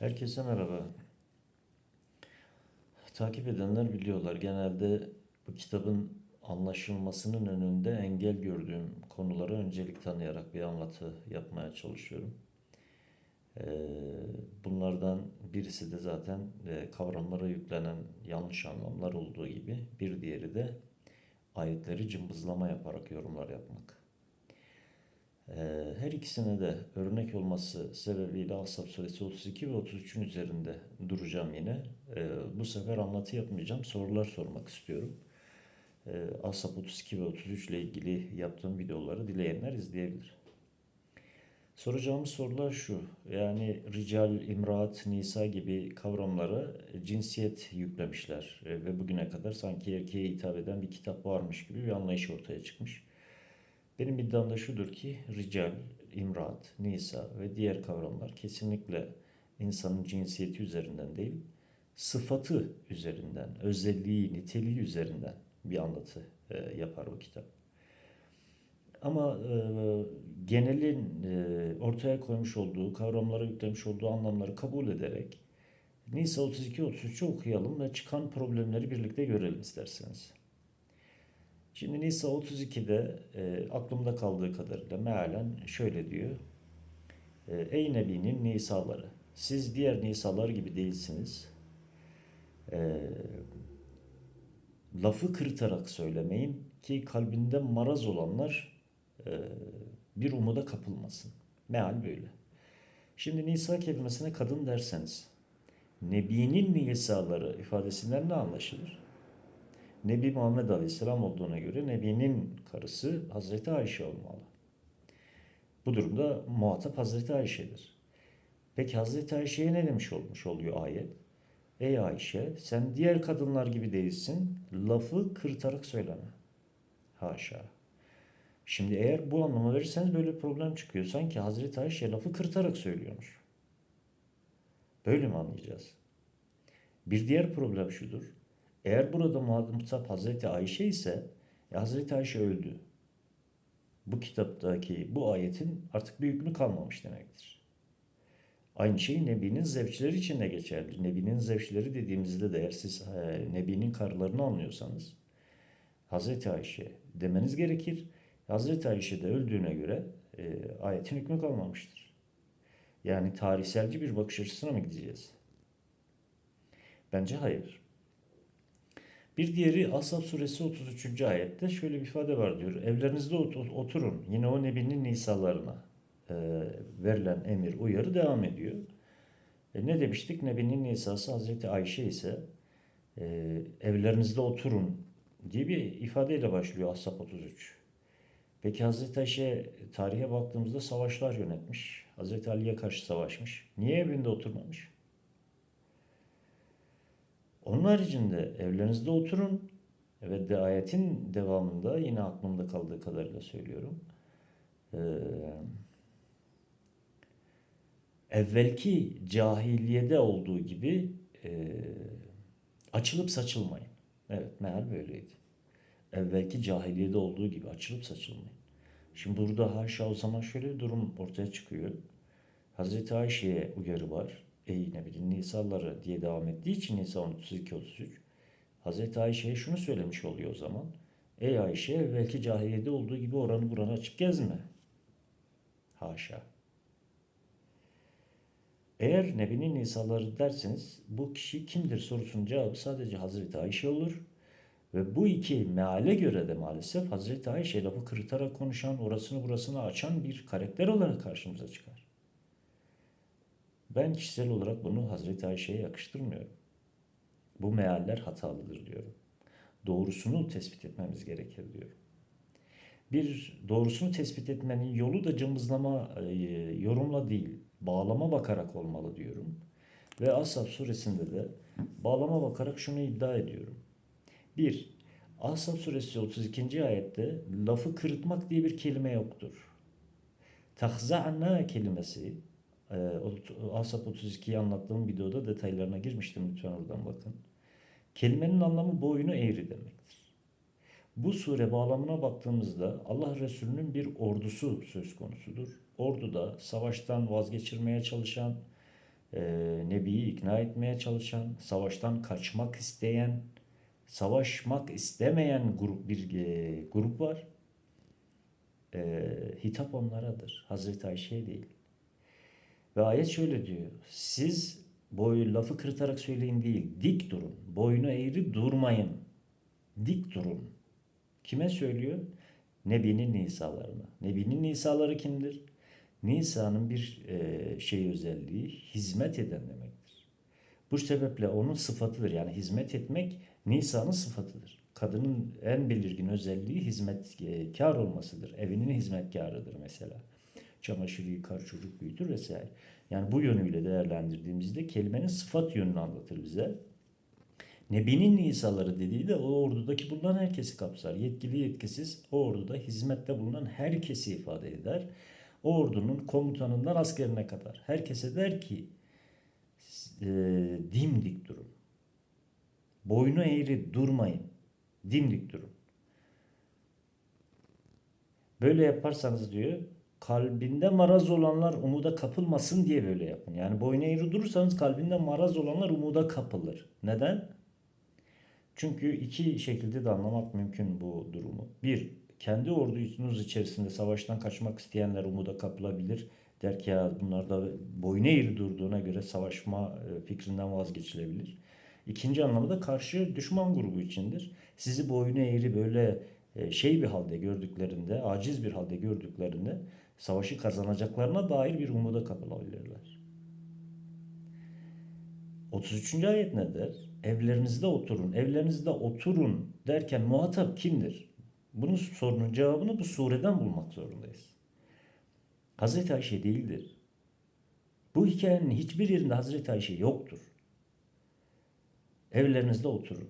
Herkese merhaba. Takip edenler biliyorlar. Genelde bu kitabın anlaşılmasının önünde engel gördüğüm konulara öncelik tanıyarak bir anlatı yapmaya çalışıyorum. Ee, bunlardan birisi de zaten e, kavramlara yüklenen yanlış anlamlar olduğu gibi bir diğeri de ayetleri cımbızlama yaparak yorumlar yapmak. Ee, Her ikisine de örnek olması sebebiyle Ashab suresi 32 ve 33'ün üzerinde duracağım yine. Ee, Bu sefer anlatı yapmayacağım, sorular sormak istiyorum. Ee, Ashab 32 ve 33 ile ilgili yaptığım videoları dileyenler izleyebilir. Soracağımız sorular şu. Yani rical, imraat, nisa gibi kavramlara cinsiyet yüklemişler. Ve bugüne kadar sanki erkeğe hitap eden bir kitap varmış gibi bir anlayış ortaya çıkmış. Benim iddiam da şudur ki rical, imraat, nisa ve diğer kavramlar kesinlikle insanın cinsiyeti üzerinden değil, sıfatı üzerinden, özelliği, niteliği üzerinden bir anlatı e, yapar bu kitap. Ama e, genelin e, ortaya koymuş olduğu, kavramlara yüklemiş olduğu anlamları kabul ederek Nisa 32-33'ü okuyalım ve çıkan problemleri birlikte görelim isterseniz. Şimdi Nisa 32'de e, aklımda kaldığı kadarıyla mealen şöyle diyor. E, Ey Nebi'nin nisaları, siz diğer nisalar gibi değilsiniz. E, lafı kırıtarak söylemeyin ki kalbinde maraz olanlar e, bir umuda kapılmasın. Meal böyle. Şimdi Nisa kelimesine kadın derseniz, Nebi'nin nisaları ifadesinden ne anlaşılır? Nebi Muhammed Aleyhisselam olduğuna göre Nebi'nin karısı Hazreti Ayşe olmalı. Bu durumda muhatap Hazreti Ayşe'dir. Peki Hazreti Ayşe'ye ne demiş olmuş oluyor ayet? Ey Ayşe sen diğer kadınlar gibi değilsin. Lafı kırtarak söyleme. Haşa. Şimdi eğer bu anlamı verirseniz böyle bir problem çıkıyor. Sanki Hazreti Ayşe lafı kırtarak söylüyormuş. Böyle mi anlayacağız? Bir diğer problem şudur. Eğer burada muhatap Hazreti Ayşe ise e, Hazreti Ayşe öldü. Bu kitaptaki bu ayetin artık bir hükmü kalmamış demektir. Aynı şey Nebi'nin zevçleri için de geçerli. Nebi'nin zevçleri dediğimizde de eğer siz e, Nebi'nin karılarını anlıyorsanız Hazreti Ayşe demeniz gerekir. Hazreti Ayşe de öldüğüne göre e, ayetin hükmü kalmamıştır. Yani tarihselci bir bakış açısına mı gideceğiz? Bence hayır. Bir diğeri Ashab suresi 33. ayette şöyle bir ifade var diyor. Evlerinizde oturun. Yine o nebinin nisalarına e, verilen emir, uyarı devam ediyor. E, ne demiştik? Nebinin nisası Hazreti Ayşe ise e, evlerinizde oturun diye bir ifadeyle başlıyor Ashab 33. Peki Hazreti Ayşe tarihe baktığımızda savaşlar yönetmiş. Hazreti Ali'ye karşı savaşmış. Niye evinde oturmamış? Onun haricinde evlerinizde oturun ve de ayetin devamında yine aklımda kaldığı kadarıyla söylüyorum. Ee, evvelki cahiliyede olduğu gibi e, açılıp saçılmayın. Evet meğer böyleydi. Evvelki cahiliyede olduğu gibi açılıp saçılmayın. Şimdi burada haşa o zaman şöyle bir durum ortaya çıkıyor. Hazreti Ayşe'ye uyarı var. Ey ne bileyim Nisaları diye devam ettiği için Nisa 32-33 Hazreti Ayşe'ye şunu söylemiş oluyor o zaman. Ey Ayşe belki cahiliyede olduğu gibi oranı buranı açıp gezme. Haşa. Eğer Nebi'nin Nisaları derseniz bu kişi kimdir sorusunun cevabı sadece Hazreti Ayşe olur. Ve bu iki meale göre de maalesef Hazreti Ayşe lafı kırıtarak konuşan, orasını burasını açan bir karakter olarak karşımıza çıkar. Ben kişisel olarak bunu Hazreti Ayşe'ye yakıştırmıyorum. Bu mealler hatalıdır diyorum. Doğrusunu tespit etmemiz gerekir diyorum. Bir doğrusunu tespit etmenin yolu da cımbızlama, e, yorumla değil, bağlama bakarak olmalı diyorum. Ve Ashab suresinde de bağlama bakarak şunu iddia ediyorum. Bir, Ashab suresi 32. ayette lafı kırıtmak diye bir kelime yoktur. Tahza'na kelimesi e, Ashab 32'yi anlattığım videoda detaylarına girmiştim lütfen oradan bakın. Kelimenin anlamı boyunu eğri demektir. Bu sure bağlamına baktığımızda Allah Resulü'nün bir ordusu söz konusudur. Orduda savaştan vazgeçirmeye çalışan e, Nebi'yi ikna etmeye çalışan, savaştan kaçmak isteyen, savaşmak istemeyen grup bir e, grup var. E, hitap onlaradır. Hazreti Ayşe değil. Ve ayet şöyle diyor. Siz boyu lafı kırıtarak söyleyin değil, dik durun. Boynu eğri durmayın. Dik durun. Kime söylüyor? Nebi'nin nisalarına. Nebi'nin nisaları kimdir? Nisa'nın bir e, şey özelliği hizmet eden demektir. Bu sebeple onun sıfatıdır. Yani hizmet etmek Nisa'nın sıfatıdır. Kadının en belirgin özelliği hizmetkar olmasıdır. Evinin hizmetkarıdır mesela. Çamaşır yıkar, çocuk büyütür vesaire. Yani bu yönüyle değerlendirdiğimizde kelimenin sıfat yönünü anlatır bize. Nebinin nisaları dediği de o ordudaki bulunan herkesi kapsar. Yetkili yetkisiz o orduda hizmette bulunan herkesi ifade eder. O ordunun komutanından askerine kadar. Herkese der ki e, dimdik durun. Boynu eğri durmayın. Dimdik durun. Böyle yaparsanız diyor kalbinde maraz olanlar umuda kapılmasın diye böyle yapın. Yani boynu eğri durursanız kalbinde maraz olanlar umuda kapılır. Neden? Çünkü iki şekilde de anlamak mümkün bu durumu. Bir, kendi ordunuz içerisinde savaştan kaçmak isteyenler umuda kapılabilir. Der ki ya bunlar da boynu eğri durduğuna göre savaşma e, fikrinden vazgeçilebilir. İkinci anlamı da karşı düşman grubu içindir. Sizi boynu eğri böyle e, şey bir halde gördüklerinde, aciz bir halde gördüklerinde savaşı kazanacaklarına dair bir umuda kapılabilirler. 33. ayet ne der? Evlerinizde oturun, evlerinizde oturun derken muhatap kimdir? Bunun sorunun cevabını bu sureden bulmak zorundayız. Hazreti Ayşe değildir. Bu hikayenin hiçbir yerinde Hazreti Ayşe yoktur. Evlerinizde oturun,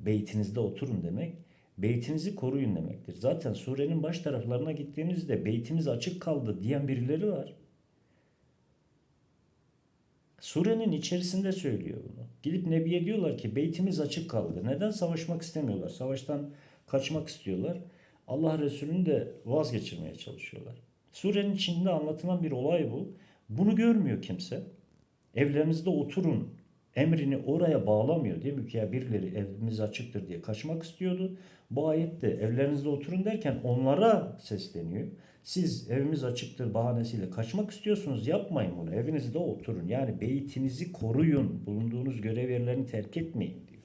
beytinizde oturun demek, beytinizi koruyun demektir. Zaten surenin baş taraflarına gittiğinizde beytimiz açık kaldı diyen birileri var. Surenin içerisinde söylüyor bunu. Gidip Nebi'ye diyorlar ki beytimiz açık kaldı. Neden savaşmak istemiyorlar? Savaştan kaçmak istiyorlar. Allah Resulü'nü de vazgeçirmeye çalışıyorlar. Surenin içinde anlatılan bir olay bu. Bunu görmüyor kimse. Evlerinizde oturun emrini oraya bağlamıyor değil mi? Ki ya birileri evimiz açıktır diye kaçmak istiyordu. Bu ayette evlerinizde oturun derken onlara sesleniyor. Siz evimiz açıktır bahanesiyle kaçmak istiyorsunuz yapmayın bunu. Evinizde oturun. Yani beytinizi koruyun. Bulunduğunuz görev yerlerini terk etmeyin diyor.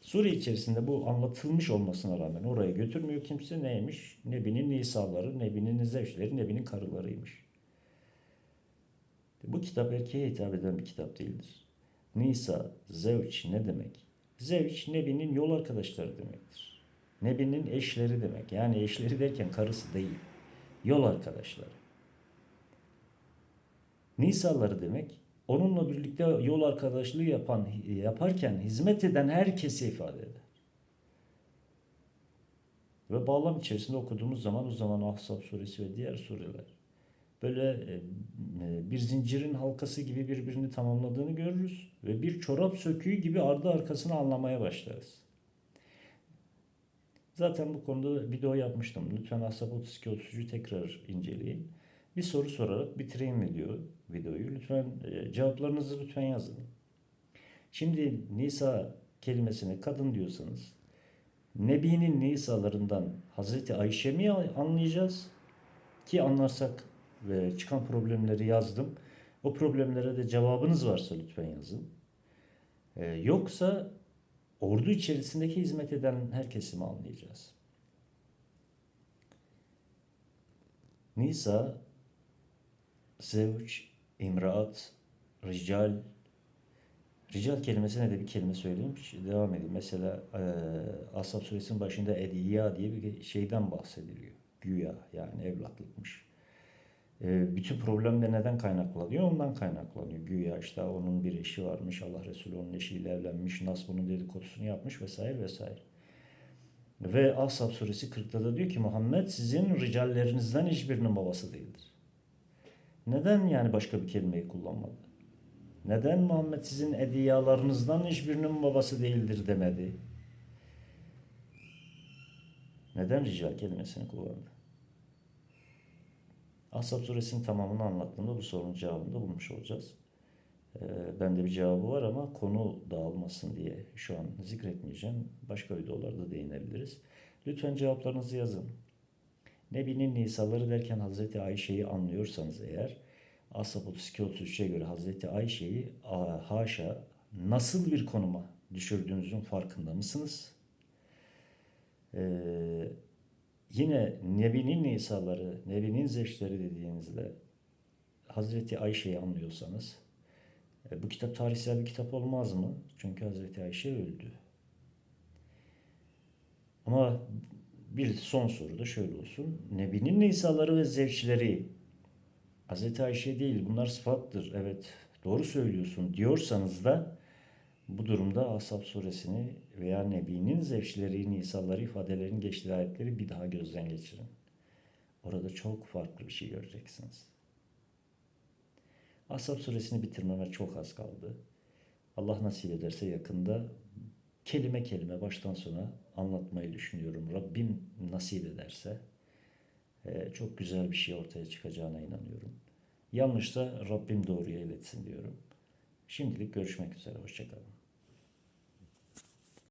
Sure içerisinde bu anlatılmış olmasına rağmen oraya götürmüyor kimse neymiş? Nebinin nisaları, Nebinin zevçleri, Nebinin karılarıymış. Bu kitap erkeğe hitap eden bir kitap değildir. Nisa, zevç ne demek? Zevç Nebi'nin yol arkadaşları demektir. Nebi'nin eşleri demek. Yani eşleri derken karısı değil. Yol arkadaşları. Nisaları demek onunla birlikte yol arkadaşlığı yapan yaparken hizmet eden herkesi ifade eder. Ve bağlam içerisinde okuduğumuz zaman o zaman Ahzab suresi ve diğer sureler böyle e, e, bir zincirin halkası gibi birbirini tamamladığını görürüz ve bir çorap söküğü gibi ardı arkasını anlamaya başlarız. Zaten bu konuda video yapmıştım. Lütfen Ashab 32 33'ü tekrar inceleyin. Bir soru sorarak bitireyim video, videoyu. Lütfen e, cevaplarınızı lütfen yazın. Şimdi Nisa kelimesine kadın diyorsanız Nebi'nin Nisa'larından Hazreti Ayşe mi anlayacağız? Ki anlarsak ve çıkan problemleri yazdım. O problemlere de cevabınız varsa lütfen yazın. Ee, yoksa ordu içerisindeki hizmet eden herkesi mi anlayacağız? Nisa, zevç, imraat, rical, rical kelimesine de bir kelime söyleyeyim. Devam edeyim. Mesela e, Ashab suresinin başında ediya diye bir şeyden bahsediliyor. Güya yani evlatlıkmış. Ee, bütün problem de neden kaynaklanıyor? Ondan kaynaklanıyor. Güya işte onun bir eşi varmış. Allah Resulü onun eşiyle evlenmiş. Nas bunun dedikodusunu yapmış vesaire vesaire. Ve Ahzab suresi 40'ta da diyor ki Muhammed sizin ricallerinizden hiçbirinin babası değildir. Neden yani başka bir kelimeyi kullanmadı? Neden Muhammed sizin ediyalarınızdan hiçbirinin babası değildir demedi? Neden rical kelimesini kullandı? Ahzab suresinin tamamını anlattığımda bu sorunun cevabını da bulmuş olacağız. Ee, bende bir cevabı var ama konu dağılmasın diye şu an zikretmeyeceğim. Başka videolarda değinebiliriz. Lütfen cevaplarınızı yazın. Nebi'nin nisaları derken Hazreti Ayşe'yi anlıyorsanız eğer Ashab 32-33'e göre Hazreti Ayşe'yi haşa nasıl bir konuma düşürdüğünüzün farkında mısınız? Ee, yine Nebi'nin nisaları, Nebi'nin zevçleri dediğinizde Hazreti Ayşe'yi anlıyorsanız e, bu kitap tarihsel bir kitap olmaz mı? Çünkü Hazreti Ayşe öldü. Ama bir son soru da şöyle olsun. Nebi'nin nisaları ve zevçleri Hazreti Ayşe değil bunlar sıfattır. Evet doğru söylüyorsun diyorsanız da bu durumda Ashab suresini veya Nebi'nin zevçleri, nisaları ifadelerin geçtiği ayetleri bir daha gözden geçirin. Orada çok farklı bir şey göreceksiniz. Ashab suresini bitirmeme çok az kaldı. Allah nasip ederse yakında kelime kelime baştan sona anlatmayı düşünüyorum. Rabbim nasip ederse e, çok güzel bir şey ortaya çıkacağına inanıyorum. Yanlışsa Rabbim doğruya iletsin diyorum. Şimdilik görüşmek üzere. Hoşçakalın.